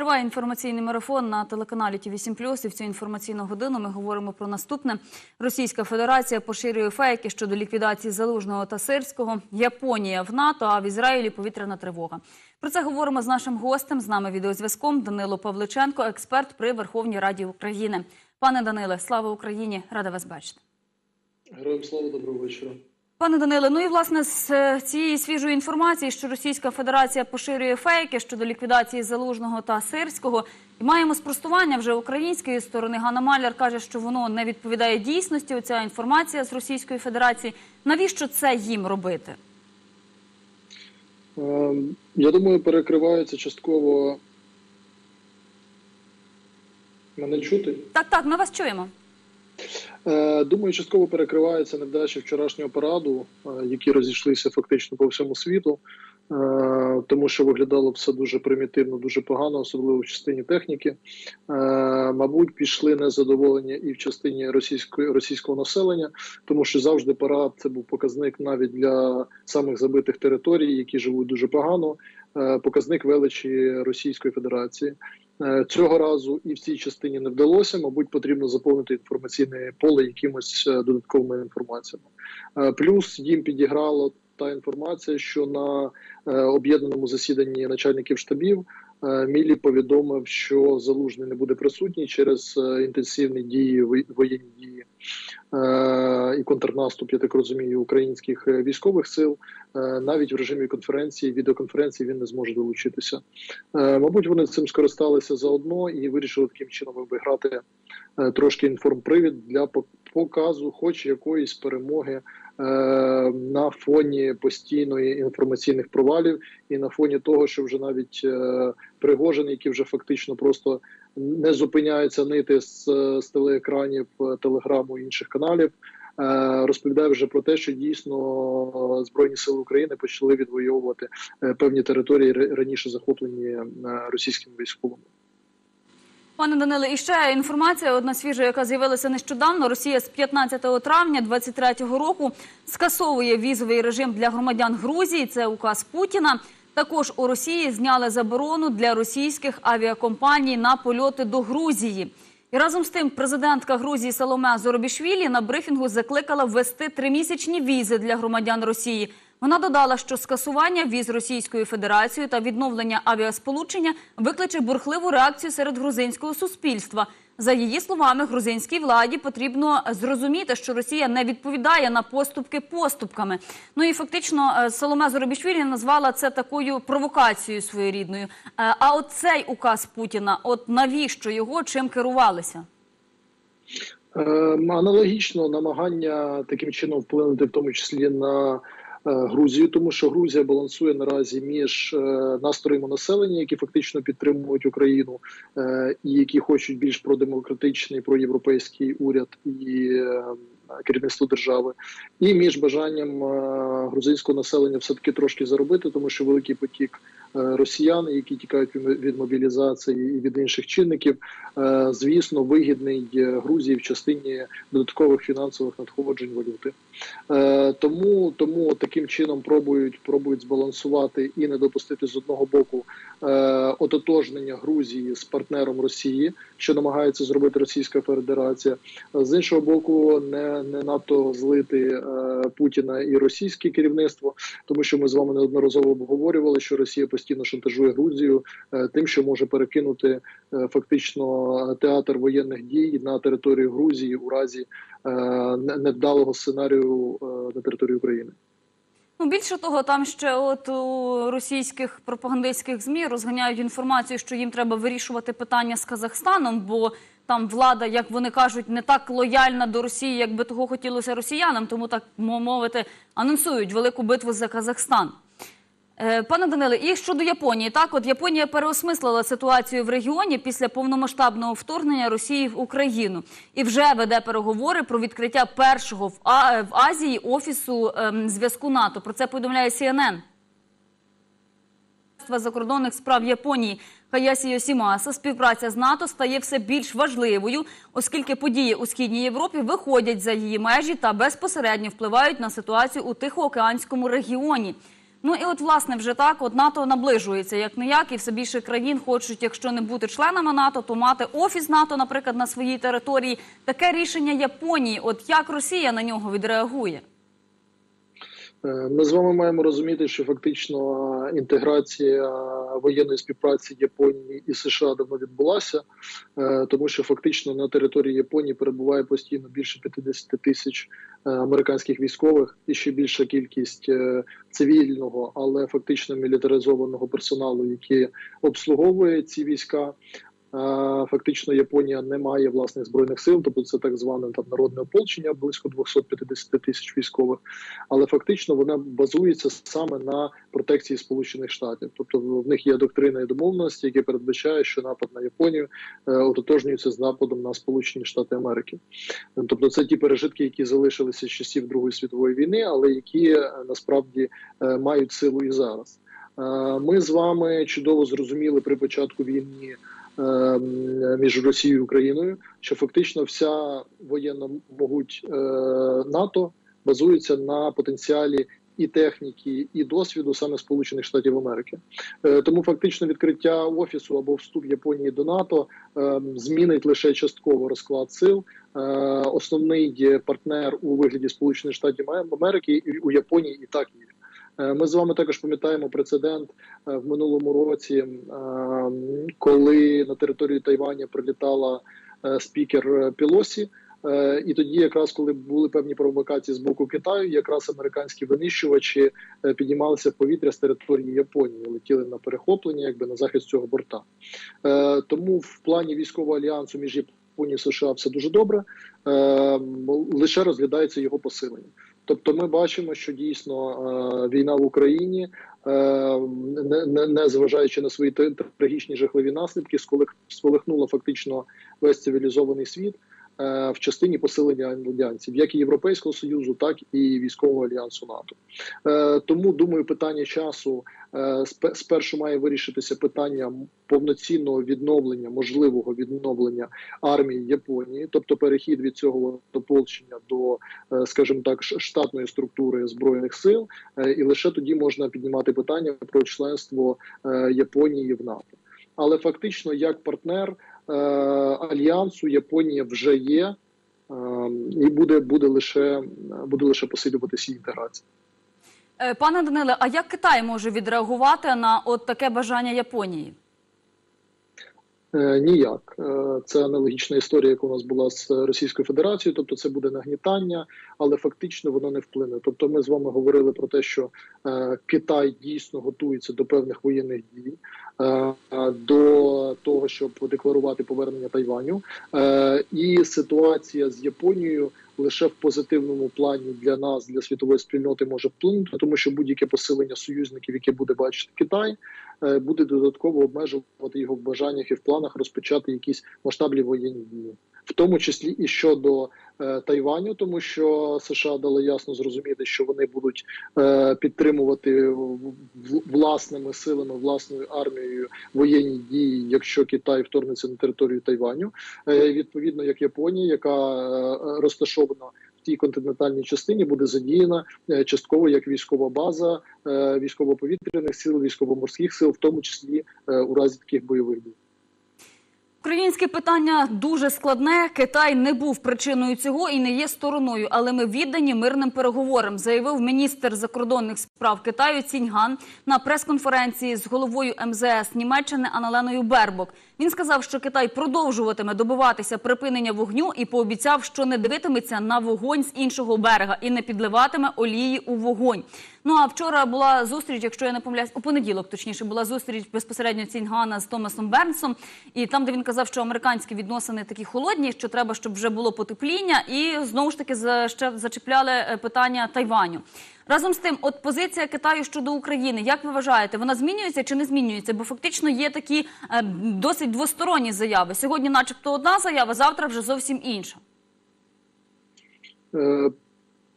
Триває інформаційний марафон на телеканалі ті 8 І в цю інформаційну годину ми говоримо про наступне. Російська Федерація поширює фейки щодо ліквідації Залужного та Сирського. Японія в НАТО, а в Ізраїлі повітряна тривога. Про це говоримо з нашим гостем. З нами відеозв'язком Данило Павличенко, експерт при Верховній Раді України. Пане Даниле, слава Україні! Рада вас бачити. Героям слава доброго вечора. Пане Даниле, ну і власне з е, цієї свіжої інформації, що Російська Федерація поширює фейки щодо ліквідації Залужного та Сирського, і маємо спростування вже української сторони. Ганна Маляр каже, що воно не відповідає дійсності. Оця інформація з Російської Федерації. Навіщо це їм робити? Е, Я думаю, перекривається частково. Мене чути? Так, так, ми вас чуємо. Е, Думаю, частково перекривається невдачі вчорашнього параду, е, які розійшлися фактично по всьому світу, е, тому що виглядало все дуже примітивно, дуже погано, особливо в частині техніки. Мабуть, пішли незадоволення і в частині російської російського населення, тому що завжди парад це був показник навіть для самих забитих територій, які живуть дуже погано. Показник величі Російської Федерації. Е, Цього разу і в цій частині не вдалося. Мабуть, потрібно заповнити інформаційне поле якимось е, додатковими інформаціями. Е, Плюс їм підіграла та інформація, що на об'єднаному засіданні начальників штабів Мілі повідомив, що залужний не буде присутній через е, інтенсивні дії воєнні дії е, і контрнаступ, я так розумію, українських е, військових сил. Е, Навіть в режимі конференції, відеоконференції він не зможе долучитися. Е, Мабуть, вони цим скористалися заодно і вирішили таким чином обіграти е, трошки інформпривід для показу, хоч якоїсь перемоги е, на фоні постійної інформаційних провалів, і на фоні того, що вже навіть е, Пригожин, який вже фактично просто не зупиняється нити з, з телеекранів, е, телеграму і інших каналів. е, Розповідає вже про те, що дійсно е, збройні сили України почали відвоювати е, певні території раніше захоплені е, російськими військовими. Пане Даниле, і ще інформація одна свіжа, яка з'явилася нещодавно. Росія з 15 травня 2023 року скасовує візовий режим для громадян Грузії. Це указ Путіна. Також у Росії зняли заборону для російських авіакомпаній на польоти до Грузії. І разом з тим, президентка Грузії Саломе Зоробішвілі на брифінгу закликала ввести тримісячні візи для громадян Росії. Вона додала, що скасування віз Російською Федерацією та відновлення авіасполучення викличе бурхливу реакцію серед грузинського суспільства. За її словами, грузинській владі потрібно зрозуміти, що Росія не відповідає на поступки поступками. Ну і фактично е, Соломе Зоробішвілі назвала це такою провокацією своєрідною. Е, А от цей указ Путіна, от навіщо його, чим керувалися? Е, Аналогічно намагання таким чином вплинути, в тому числі на Грузію, тому що Грузія балансує наразі між е, настроями населення, які фактично підтримують Україну, е, і які хочуть більш продемократичний, проєвропейський уряд і е, керівництво держави, і між бажанням е, грузинського населення все таки трошки заробити, тому що великий потік е, росіян, які тікають від мобілізації і від інших чинників, е, звісно, вигідний е, Грузії в частині додаткових фінансових надходжень валюти. Е, Тому тому таким чином пробують пробують збалансувати і не допустити з одного боку е, ототожнення Грузії з партнером Росії, що намагається зробити Російська Федерація. З іншого боку, не, не надто злити е, Путіна і російське керівництво, тому що ми з вами неодноразово обговорювали, що Росія постійно шантажує Грузію тим, що може перекинути фактично театр воєнних дій на територію Грузії у разі невдалого сценарію е, на території України. Ну, більше того, там ще от у російських пропагандистських змі розганяють інформацію, що їм треба вирішувати питання з Казахстаном, бо там влада, як вони кажуть, не так лояльна до Росії, як би того хотілося росіянам, тому так мовити анонсують велику битву за Казахстан. Е, Пане Даниле, і щодо Японії, так от Японія переосмислила ситуацію в регіоні після повномасштабного вторгнення Росії в Україну і вже веде переговори про відкриття першого в, а, в Азії офісу ем, зв'язку НАТО. Про це повідомляє CNN. Закордонних справ Японії Хаясі Йосімаса співпраця з НАТО стає все більш важливою, оскільки події у східній Європі виходять за її межі та безпосередньо впливають на ситуацію у Тихоокеанському регіоні. Ну і от власне вже так, от НАТО наближується як не як, і все більше країн хочуть, якщо не бути членами НАТО, то мати офіс НАТО, наприклад, на своїй території. Таке рішення Японії. От як Росія на нього відреагує? Е, Ми з вами маємо розуміти, що фактично е, інтеграція воєнної співпраці Японії і США давно відбулася, е, тому що фактично на території Японії перебуває постійно більше 50 тисяч е, американських військових і ще більша кількість е, цивільного, але фактично мілітаризованого персоналу, який обслуговує ці війська. Фактично Японія не має власних збройних сил, тобто це так зване там народне ополчення, близько 250 тисяч військових. Але фактично вона базується саме на протекції Сполучених Штатів. Тобто в них є доктрина і домовленості, які передбачає, що напад на Японію е, ототожнюється з нападом на Сполучені Штати Америки. Тобто, це ті пережитки, які залишилися з часів Другої світової війни, але які е, насправді е, мають силу і зараз. Ми з вами чудово зрозуміли при початку війни між Росією і Україною, що фактично вся воєнна могуть е, НАТО базується на потенціалі і техніки, і досвіду саме Сполучених Штатів Америки. Е, Тому фактично відкриття офісу або вступ Японії до НАТО е, змінить лише частково розклад сил. Е, Основний партнер у вигляді Сполучених Штатів Америки у Японії і так є. Е, Ми з вами також пам'ятаємо прецедент е, в минулому році, е, коли на територію Тайваня прилітала спікер Пілосі. І тоді, якраз коли були певні провокації з боку Китаю, якраз американські винищувачі піднімалися в повітря з території Японії, летіли на перехоплення, якби на захист цього борта. Тому в плані військового альянсу між Японією і США все дуже добре. Лише розглядається його посилення. Тобто, ми бачимо, що дійсно е, війна в Україні, е, не, не, не зважаючи на свої трагічні жахливі наслідки, сколих- сколихнула фактично весь цивілізований світ в частині посилення альянсів, як і Європейського союзу, так і військового альянсу НАТО. Е, Тому думаю, питання часу е, спе- спершу має вирішитися питання повноцінного відновлення, можливого відновлення армії Японії, тобто перехід від цього ополчення до, е, скажімо так, штатної структури збройних сил, е, і лише тоді можна піднімати питання про членство е, Японії в НАТО. Але фактично, як партнер е, альянсу, Японія вже є. е, І буде буде лише буде лише посилюватися інтеграція. Е, Пане Даниле, а як Китай може відреагувати на от таке бажання Японії? Е, Ніяк Е, це аналогічна історія, яка у нас була з Російською Федерацією. Тобто, це буде нагнітання, але фактично воно не вплине. Тобто, ми з вами говорили про те, що е, Китай дійсно готується до певних воєнних дій, до того, щоб декларувати повернення Тайваню. І ситуація з Японією лише в позитивному плані для нас, для світової спільноти, може вплинути, тому що будь-яке посилення союзників, яке буде бачити Китай, е, буде додатково обмежувати його в бажаннях і в планах розпочати якісь масштабні воєнні дії, в тому числі і щодо Тайваню, тому що США дали ясно зрозуміти, що вони будуть е, підтримувати власними силами, власною армією воєнні дії, якщо Китай вторгнеться на територію Тайваню. Е, відповідно, як Японія, яка е, розташована в тій континентальній частині, буде задіяна е, частково як військова база е, військово-повітряних сил, військово-морських сил, в тому числі е, у разі таких бойових дій. Українське питання дуже складне. Китай не був причиною цього і не є стороною, але ми віддані мирним переговорам, заявив міністр закордонних справ Китаю Ціньган на прес-конференції з головою МЗС Німеччини Аналеною Бербок. Він сказав, що Китай продовжуватиме добиватися припинення вогню і пообіцяв, що не дивитиметься на вогонь з іншого берега і не підливатиме олії у вогонь. Ну а вчора була зустріч, якщо я не помиляюсь, у понеділок, точніше, була зустріч безпосередньо Ціньгана з Томасом Бернсом. І там, де він казав, що американські відносини такі холодні, що треба, щоб вже було потепління, і знову ж таки за- ще зачіпляли е, питання Тайваню. Разом з тим, от позиція Китаю щодо України, як ви вважаєте, вона змінюється чи не змінюється? Бо фактично є такі е, досить двосторонні заяви. Сьогодні, начебто, одна заява, завтра вже зовсім інша. Е,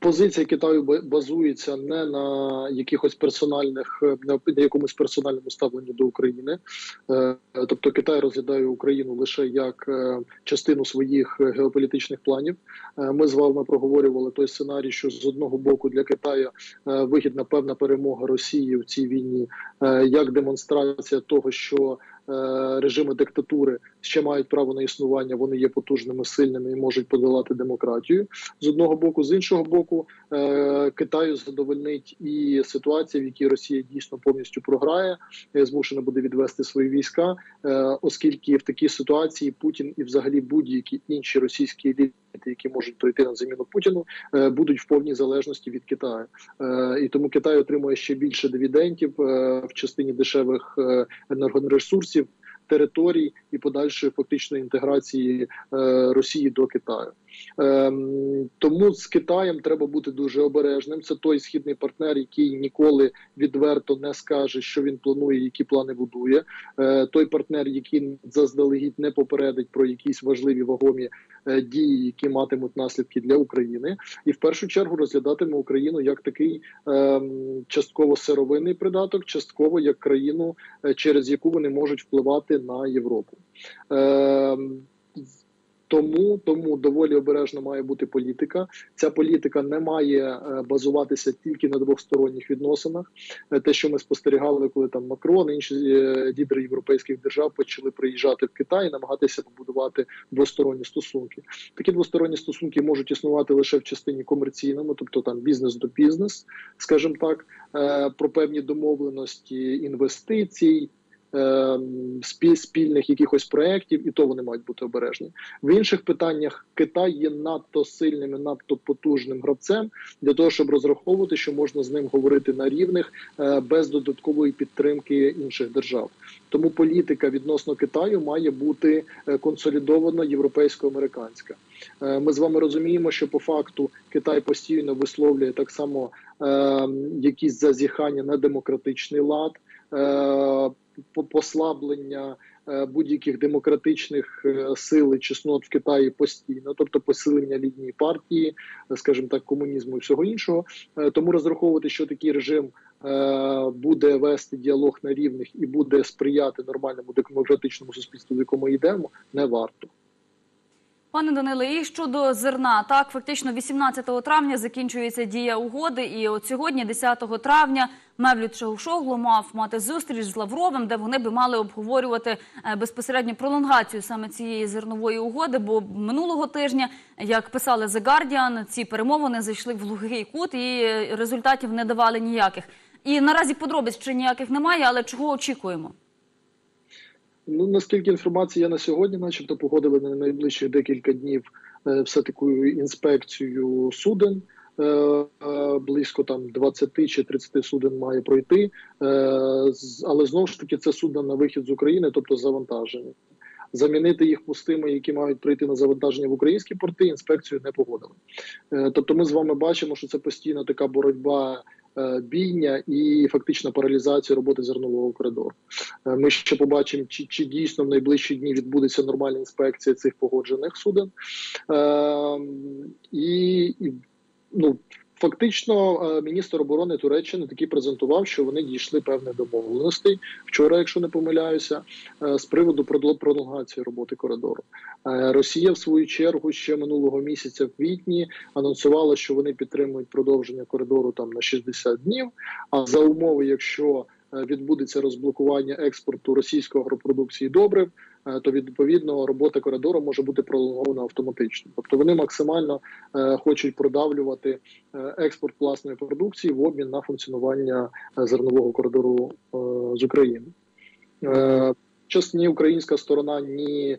Позиція Китаю ба- базується не на якихось персональних е, на якомусь персональному ставленні до України. Е, Тобто Китай розглядає Україну лише як е, частину своїх геополітичних планів. Ми з вами проговорювали той сценарій, що з одного боку для Китаю вигідна певна перемога Росії в цій війні, як демонстрація того, що режими диктатури ще мають право на існування, вони є потужними, сильними і можуть подолати демократію. З одного боку, з іншого боку, е, Китаю задовольнить і ситуація, в якій Росія дійсно повністю програє, е, змушена буде відвести свої війська, е, оскільки в такій ситуації Путін і взагалі будь-які інші російські еліти, які можуть прийти на заміну Путіну, будуть в повній залежності від Китаю. І тому Китай отримує ще більше дивідендів в частині дешевих енергоресурсів. Територій і подальшої фактичної інтеграції е, Росії до Китаю. Ем, тому з Китаєм треба бути дуже обережним. Це той східний партнер, який ніколи відверто не скаже, що він планує, які плани будує. Е, той партнер, який заздалегідь не попередить про якісь важливі вагомі е, дії, які матимуть наслідки для України, і в першу чергу розглядатиме Україну як такий ем, частково сировинний придаток, частково як країну, е, через яку вони можуть впливати на Європу. Тому, тому доволі обережно має бути політика. Ця політика не має е, базуватися тільки на двосторонніх відносинах. Е, Те, що ми спостерігали, коли там Макрон, інші е, лідери європейських держав почали приїжджати в Китай і намагатися побудувати двосторонні стосунки. Такі двосторонні стосунки можуть існувати лише в частині комерційному, тобто там бізнес до бізнес, скажімо так, про певні домовленості інвестицій. Е, спіль- спільних якихось проєктів, і то вони мають бути обережні. В інших питаннях Китай є надто сильним і надто потужним гравцем для того, щоб розраховувати, що можна з ним говорити на рівних е, без додаткової підтримки інших держав. Тому політика відносно Китаю має бути е, консолідовано європейсько-американська. Е, Ми з вами розуміємо, що по факту Китай постійно висловлює так само е, якісь зазіхання на демократичний лад. Послаблення е, будь-яких демократичних е, сил і чеснот в Китаї постійно, тобто посилення лінії партії, е, скажімо так, комунізму і всього іншого. Тому розраховувати, що такий режим буде вести діалог на рівних і буде сприяти нормальному демократичному суспільству, в якому йдемо, не варто. Пане Даниле, і щодо зерна, так фактично 18 травня закінчується дія угоди, і от сьогодні, 10 травня, Мевлют Чаушоглу мав мати зустріч з Лавровим, де вони би мали обговорювати е, безпосередньо пролонгацію саме цієї зернової угоди. Бо минулого тижня, як писали The Guardian, ці перемовини зайшли в глухий кут і е, результатів не давали ніяких. І наразі подробиць ще ніяких немає, але чого очікуємо? Ну наскільки інформації є на сьогодні, начебто погодили на найближчі декілька днів е, все таку інспекцію суден. Е, е, Близько там 20 чи 30 суден має пройти, але знову ж таки це судна на вихід з України, тобто завантажені. Замінити їх пустими, які мають прийти на завантаження в українські порти, інспекцію не погодили. Тобто, ми з вами бачимо, що це постійно така боротьба бійня і фактична паралізація роботи зернового коридору. Е, Ми ще побачимо, чи, чи дійсно в найближчі дні відбудеться нормальна інспекція цих погоджених суден. Е, і, і ну. Фактично, е, міністр оборони Туреччини таки презентував, що вони дійшли певних домовленостей вчора, якщо не помиляюся, е, з приводу пролонгації роботи коридору. Е, Росія, в свою чергу, ще минулого місяця в квітні анонсувала, що вони підтримують продовження коридору там на 60 днів. А за умови, якщо відбудеться розблокування експорту російської агропродукції добрив, то відповідно робота коридору може бути пролонгована автоматично. Тобто вони максимально е, хочуть продавлювати е, експорт власної продукції в обмін на функціонування е, зернового коридору е, з України. Е, Час ні українська сторона, ні е,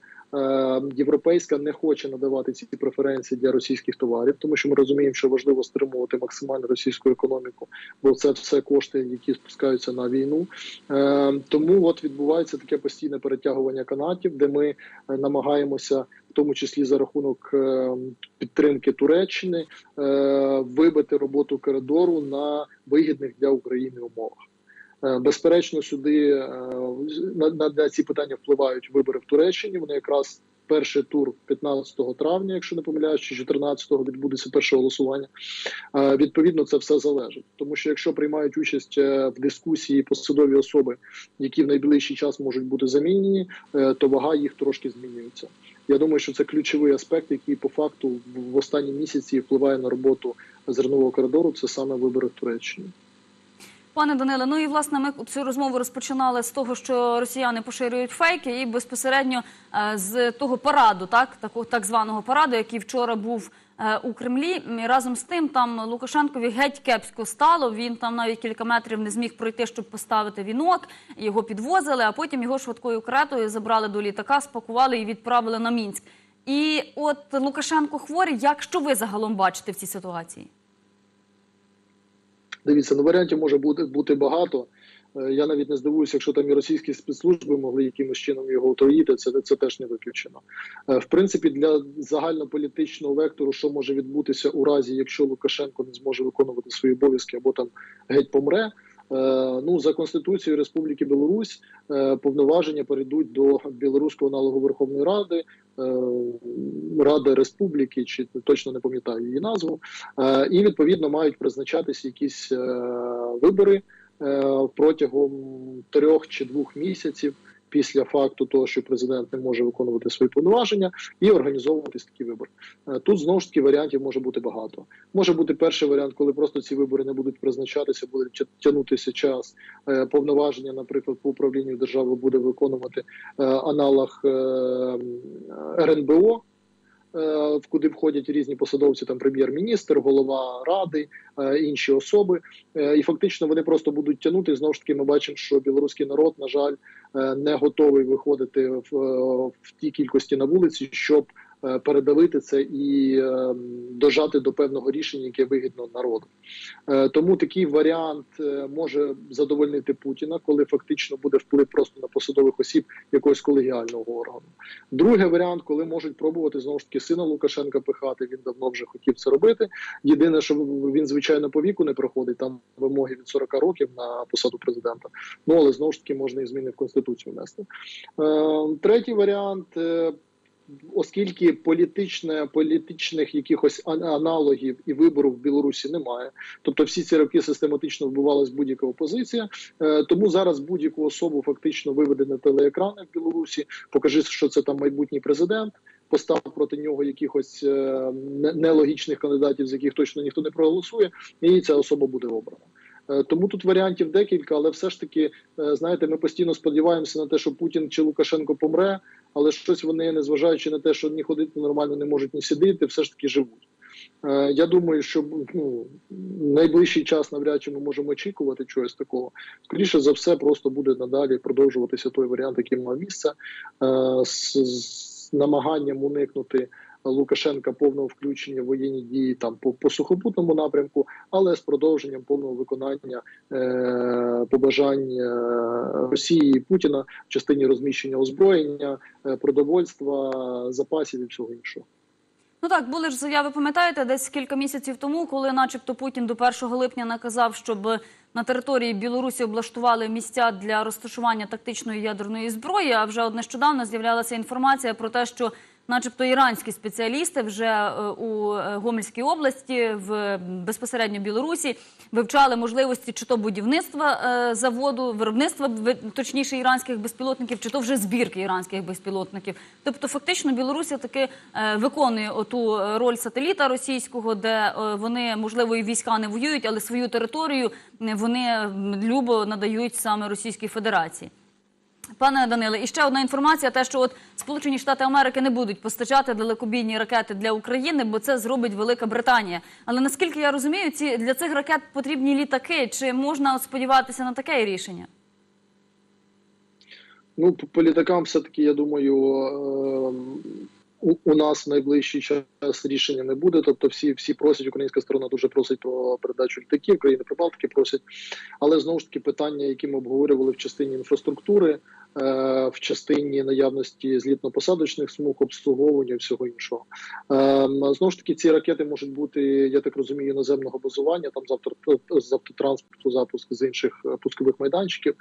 європейська не хоче надавати ці преференції для російських товарів, тому що ми розуміємо, що важливо стримувати максимально російську економіку, бо це все кошти, які спускаються на війну. Е, тому от відбувається таке постійне перетягування канатів, де ми е, намагаємося, в тому числі за рахунок е, підтримки Туреччини, е, вибити роботу коридору на вигідних для України умовах. Е, Безперечно, сюди е, на, на, ці питання впливають вибори в Туреччині. Вони якраз перший тур 15 травня, якщо не помиляюсь, чи 14-го відбудеться перше голосування. Е, Відповідно, це все залежить, тому що якщо приймають участь в дискусії посадові особи, які в найближчий час можуть бути замінені, то вага їх трошки змінюється. Я думаю, що це ключовий аспект, який по факту в останні місяці впливає на роботу зернового коридору. Це саме вибори в Туреччині. Пане Даниле, ну і власне ми цю розмову розпочинали з того, що росіяни поширюють фейки, і безпосередньо е, з того параду, так такого так званого параду, який вчора був е, у Кремлі. Разом з тим там Лукашенкові геть кепсько стало. Він там навіть кілька метрів не зміг пройти, щоб поставити вінок. Його підвозили, а потім його швидкою каретою забрали до літака, спакували і відправили на Мінськ. І от Лукашенко хворий. Як що ви загалом бачите в цій ситуації? Дивіться, ну варіантів може бути бути багато. Е, Я навіть не здивуюся, якщо там і російські спецслужби могли якимось чином його отруїти, це, це теж не виключено. Е, В принципі, для загальнополітичного вектору, що може відбутися у разі, якщо Лукашенко не зможе виконувати свої обов'язки або там геть помре. Е, Ну, за конституцією Республіки Білорусь е, повноваження перейдуть до білоруського аналогу Верховної Ради, е, Ради Республіки, чи точно не пам'ятаю її назву. І відповідно мають призначатися якісь вибори протягом трьох чи двох місяців після факту того, що президент не може виконувати свої повноваження, і організовуватись такі вибори. Е, Тут знову ж таки варіантів може бути багато. Може бути перший варіант, коли просто ці вибори не будуть призначатися, буде тя- тягнутися час. Е, Повноваження, наприклад, по управлінню держави буде виконувати е, аналог РНБО. Е, в Куди входять різні посадовці, там прем'єр-міністр, голова ради, е, інші особи, Е, і фактично вони просто будуть тягнути. Знову ж таки, ми бачимо, що білоруський народ, на жаль, е, не готовий виходити в, е, в тій кількості на вулиці, щоб е, передавити це і е, дожати до певного рішення, яке вигідно народу. Е, Тому такий варіант е, може задовольнити Путіна, коли фактично буде вплив просто на посадових осіб якогось колегіального органу. Другий варіант, коли можуть пробувати знову ж таки сина Лукашенка пихати. Він давно вже хотів це робити. Єдине, що він звичайно по віку не проходить там вимоги від 40 років на посаду президента. Ну але знову ж таки можна і зміни в конституцію внести. Е, Третій варіант. Оскільки політичне політичних якихось аналогів і виборів в Білорусі немає, тобто всі ці роки систематично вбивалась будь-яка опозиція, е, тому зараз будь-яку особу фактично виведе на телеекрани в Білорусі, покажи, що це там майбутній президент, постав проти нього якихось е, нелогічних кандидатів, з яких точно ніхто не проголосує, і ця особа буде обрана. Е, Тому тут варіантів декілька, але все ж таки, е, знаєте, ми постійно сподіваємося на те, що Путін чи Лукашенко помре, але щось вони, незважаючи на те, що ні ходити нормально не можуть, ні сидіти, все ж таки живуть. Е, Я думаю, що ну, найближчий час навряд чи ми можемо очікувати чогось такого. Скоріше за все, просто буде надалі продовжуватися той варіант, який мав місце, з, з намаганням уникнути Лукашенка повного включення в воєнні дії там по, по сухопутному напрямку, але з продовженням повного виконання е, побажань е, Росії і Путіна в частині розміщення озброєння, е, продовольства, запасів і всього іншого. Ну так, були ж заяви, пам'ятаєте, десь кілька місяців тому, коли, начебто, Путін до 1 липня наказав, щоб на території Білорусі облаштували місця для розташування тактичної ядерної зброї. А вже нещодавно з'являлася інформація про те, що, начебто, іранські спеціалісти вже е, у е, Гомельській області, в безпосередньо Білорусі, вивчали можливості чи то будівництва е, заводу, виробництва точніше іранських безпілотників, чи то вже збірки іранських безпілотників. Тобто, фактично, Білорусі таки виконує оту роль сателіта російського, де вони можливо і війська не воюють, але свою територію вони любо надають саме Російській Федерації. Пане Даниле, і ще одна інформація: те, що от Сполучені Штати Америки не будуть постачати далекобійні ракети для України, бо це зробить Велика Британія. Але наскільки я розумію, ці для цих ракет потрібні літаки. Чи можна сподіватися на таке рішення? Ну, по літакам, все-таки, я думаю, е, у, нас в найближчий час рішення не буде. Тобто, всі, всі просять, українська сторона дуже просить про передачу літаків, країни Прибалтики просять. Але знову ж таки питання, які ми обговорювали в частині інфраструктури, е, в частині наявності злітно-посадочних смуг, обслуговування всього іншого. Е, знову ж таки, ці ракети можуть бути, я так розумію, наземного базування, там з, автор, з автотранспорту, запуск з інших пускових майданчиків.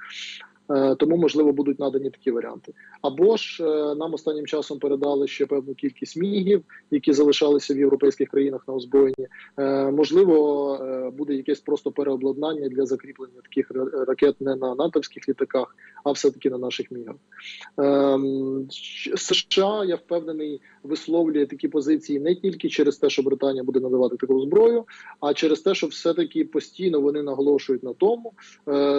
Е, Тому можливо будуть надані такі варіанти. Або ж е, нам останнім часом передали ще певну кількість мігів, які залишалися в європейських країнах на озброєнні. Е, Можливо, буде якесь просто переобладнання для закріплення таких ракет не на натовських літаках, а все таки на наших мігах. США, я впевнений, висловлює такі позиції не тільки через те, що Британія буде надавати таку зброю, а через те, що все-таки постійно вони наголошують на тому,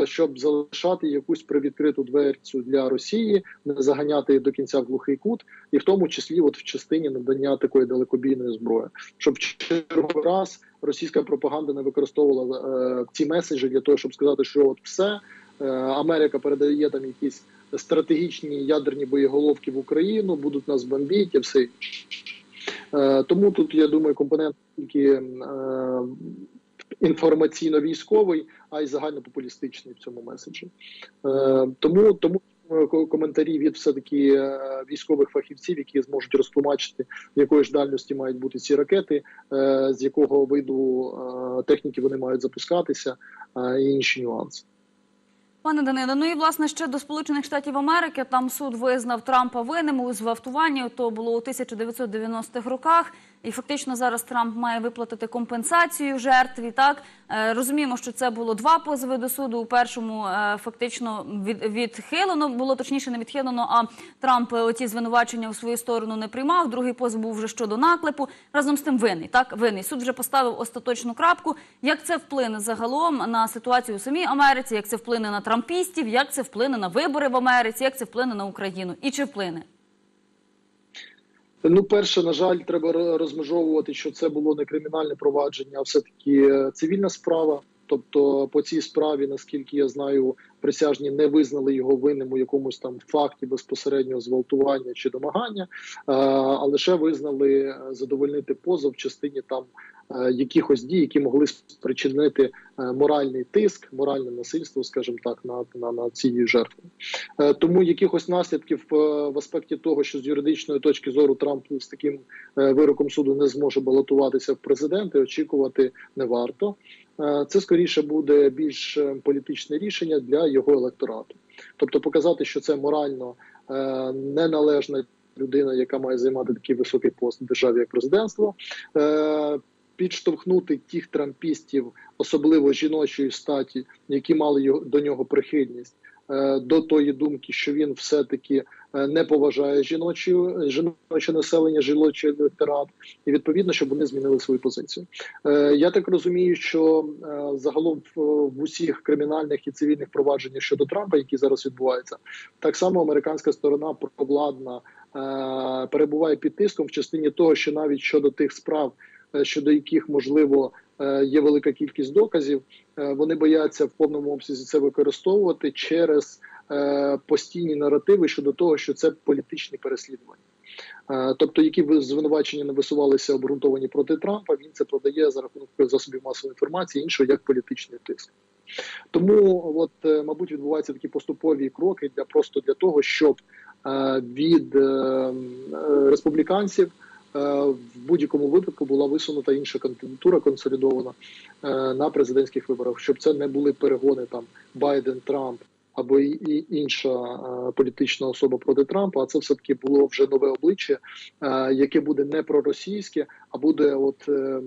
щоб залишати якусь привідкриту дверцю для Росії, не заганяти до кінця в глухий кут, і в тому числі, от в частині надання такої далекобійної зброї, щоб в черговий раз російська пропаганда не використовувала е, ці меседжі для того, щоб сказати, що от все е, Америка передає там якісь стратегічні ядерні боєголовки в Україну, будуть нас бомбити і все. Е, Тому тут я думаю, компонент тільки е, інформаційно-військовий, а й загальнопопулістичний в цьому меседжі. Е, Тому тому е, коментарі від все таки військових фахівців, які зможуть розтлумачити, якої ж дальності мають бути ці ракети, е, з якого виду е, техніки вони мають запускатися, е, і інші нюанси. Пане Даниле, ну і власне ще до Сполучених Штатів Америки там суд визнав Трампа винним у звавтуванні. То було у 1990-х роках, і фактично зараз Трамп має виплатити компенсацію жертві. Так Е, розуміємо, що це було два позови до суду. У першому е, фактично від, відхилено було точніше, не відхилено. А Трамп е, оці звинувачення у свою сторону не приймав. Другий позов був вже щодо наклепу. Разом з тим винний. Так винний суд вже поставив остаточну крапку. Як це вплине загалом на ситуацію у самій Америці? Як це вплине на трампістів? Як це вплине на вибори в Америці? Як це вплине на Україну? І чи вплине? Ну, перше, на жаль, треба розмежовувати, що це було не кримінальне провадження, а все таки цивільна справа. Тобто, по цій справі, наскільки я знаю, присяжні не визнали його винним у якомусь там факті безпосереднього зґвалтування чи домагання, е, а лише визнали е, задовольнити позов в частині там е, якихось дій, які могли спричинити моральний тиск, моральне насильство, скажімо так, на, на, на цій жертві. Е, Тому якихось наслідків в аспекті того, що з юридичної точки зору Трамп з таким вироком суду не зможе балотуватися в президенти, очікувати не варто. Е, Це скоріше буде більш е, політичне рішення для його електорату, тобто показати, що це морально е, неналежна людина, яка має займати такий високий пост в державі, як президентство. Підштовхнути тих трампістів, особливо жіночої статі, які мали до нього прихильність, до тої думки, що він все-таки е, не поважає жіночі, жіноче населення, жіночий електорат, і відповідно, щоб вони змінили свою позицію. Е, Я так розумію, що е, загалом в, усіх кримінальних і цивільних провадженнях щодо Трампа, які зараз відбуваються, так само американська сторона провладна е, перебуває під тиском в частині того, що навіть щодо тих справ, е, щодо яких можливо е, є велика кількість доказів, е, вони бояться в повному обсязі це використовувати через е, постійні наративи щодо того, що це політичні переслідування. Е, Тобто, які звинувачення не висувалися обґрунтовані проти Трампа, він це продає за рахунок засобів масової інформації іншого як політичний тиск. Тому, от, е, мабуть, відбуваються такі поступові кроки для просто для того, щоб е, від е, е, республіканців е, в будь-якому випадку була висунута інша кандидатура консолідована е, на президентських виборах, щоб це не були перегони там Байден, Трамп або і, інша е, політична особа проти Трампа. А це все таки було вже нове обличчя, е, яке буде не проросійське, а буде от е,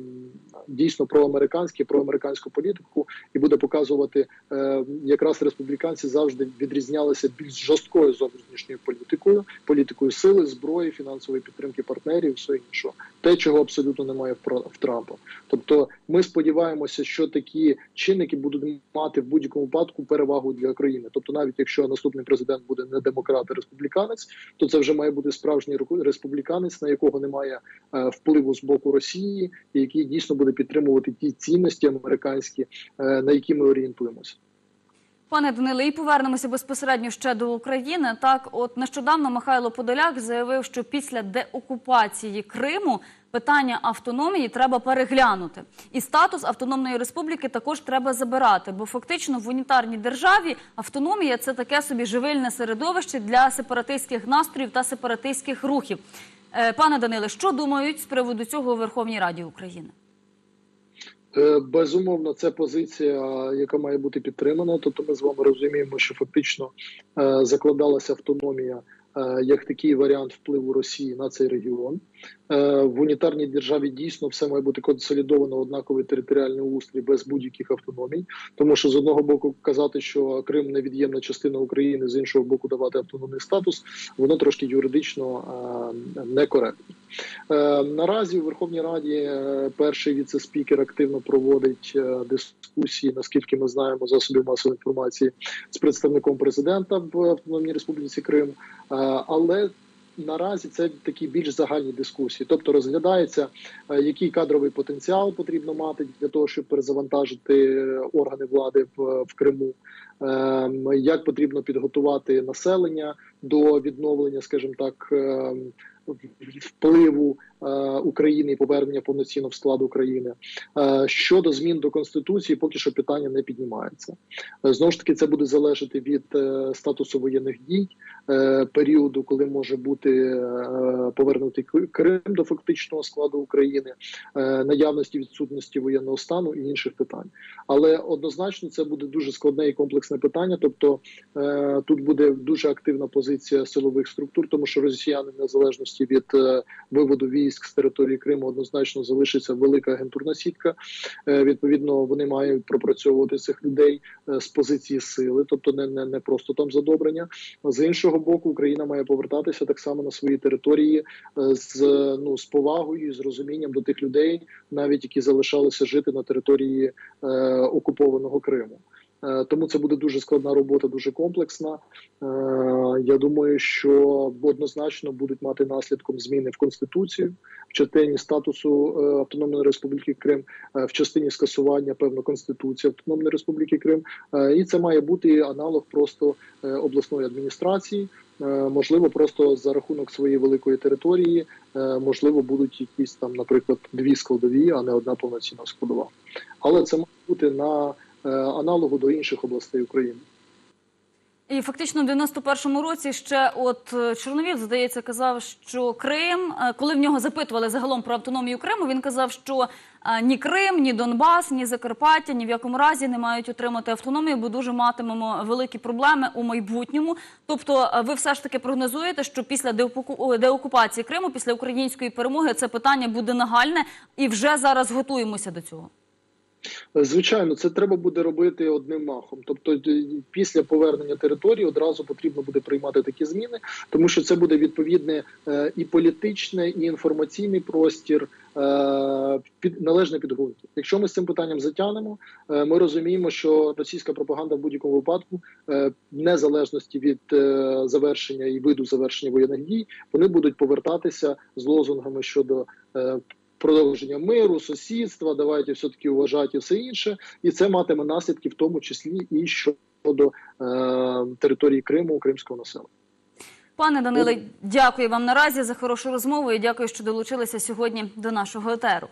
дійсно проамериканське, проамериканську політику, і буде показувати е, якраз республіканці завжди відрізнялися більш жорсткою зовнішньою політикою, політикою сили, зброї, фінансової підтримки партнерів, все іншого, те, чого абсолютно немає в, Трампа. Тобто, ми сподіваємося, що такі чинники будуть мати в будь-якому випадку перевагу для країни. Тобто, навіть якщо наступний президент буде не демократ, а республіканець, то це вже має бути справжній республіканець, на якого немає е, впливу з боку Росії, і який дійсно буде підтримувати ті цінності американські, е, на які ми орієнтуємося. Пане Даниле, і повернемося безпосередньо ще до України. Так, от нещодавно Михайло Подоляк заявив, що після деокупації Криму питання автономії треба переглянути, і статус автономної республіки також треба забирати. Бо фактично в унітарній державі автономія це таке собі живильне середовище для сепаратистських настроїв та сепаратистських рухів. Е, Пане Даниле, що думають з приводу цього у Верховній Раді України? Е, Безумовно, це позиція, яка має бути підтримана. Тобто, ми з вами розуміємо, що фактично е, закладалася автономія як такий варіант впливу Росії на цей регіон. Е, В унітарній державі дійсно все має бути консолідовано однаковий територіальний устрій без будь-яких автономій. Тому що з одного боку казати, що Крим невід'ємна частина України, з іншого боку, давати автономний статус, воно трошки юридично е, некоректно. Е, Наразі у Верховній Раді перший віце-спікер активно проводить дискусії, наскільки ми знаємо, засобів масової інформації з представником президента в Автономній Республіці Крим. Але наразі це такі більш загальні дискусії, тобто розглядається, е, який кадровий потенціал потрібно мати для того, щоб перезавантажити е, органи влади в, в Криму. Е, Як потрібно підготувати населення до відновлення, скажімо так, е, впливу е, України і повернення повноцінно в склад України. Е, Щодо змін до конституції, поки що питання не піднімається. Е, Знову ж таки, це буде залежати від статусу воєнних дій, періоду, коли може бути повернутий Крим до фактичного складу України, наявності відсутності воєнного стану і інших питань. Але однозначно це буде дуже складне і комплексне питання. Тобто тут буде дуже активна позиція силових структур, тому що росіяни, в незалежності від е, виводу військ з території Криму, однозначно залишиться велика агентурна сітка. Е, відповідно, вони мають пропрацьовувати цих людей е, з позиції сили, тобто не, не, не просто там задобрення. З іншого боку, Україна має повертатися так само на свої території з ну з повагою і з розумінням до тих людей, навіть які залишалися жити на території е, окупованого Криму. Е, Тому це буде дуже складна робота, дуже комплексна. Е, Я думаю, що однозначно будуть мати наслідком зміни в конституцію в частині статусу е, Автономної Республіки Крим, в частині скасування певно конституції Автономної Республіки Крим. І це має бути аналог просто обласної адміністрації. Можливо, просто за рахунок своєї великої території, можливо, будуть якісь там, наприклад, дві складові, а не одна повноцінна складова. Але це має бути на аналогу до інших областей України. І фактично в 91-му році ще от е, Чорновіл, здається, казав, що Крим, е, коли в нього запитували загалом про автономію Криму, він казав, що е, ні Крим, ні Донбас, ні Закарпаття ні в якому разі не мають отримати автономію, бо дуже матимемо великі проблеми у майбутньому. Тобто, е, ви все ж таки прогнозуєте, що після деокупації Криму, після української перемоги, це питання буде нагальне, і вже зараз готуємося до цього. Звичайно, це треба буде робити одним махом. Тобто, після повернення території одразу потрібно буде приймати такі зміни, тому що це буде відповідне е, і політичне, і інформаційний простір. е, Під належне підґрунтя. Якщо ми з цим питанням затягнемо, е, ми розуміємо, що російська пропаганда в будь-якому випадку, е, в незалежності від е, завершення і виду завершення воєнних дій, вони будуть повертатися з лозунгами щодо е, продовження миру, сусідства, давайте все таки уважати і все інше, і це матиме наслідки, в тому числі і щодо е, території Криму, кримського населення. Пане Даниле, дякую вам наразі за хорошу розмову і дякую, що долучилися сьогодні до нашого етеру.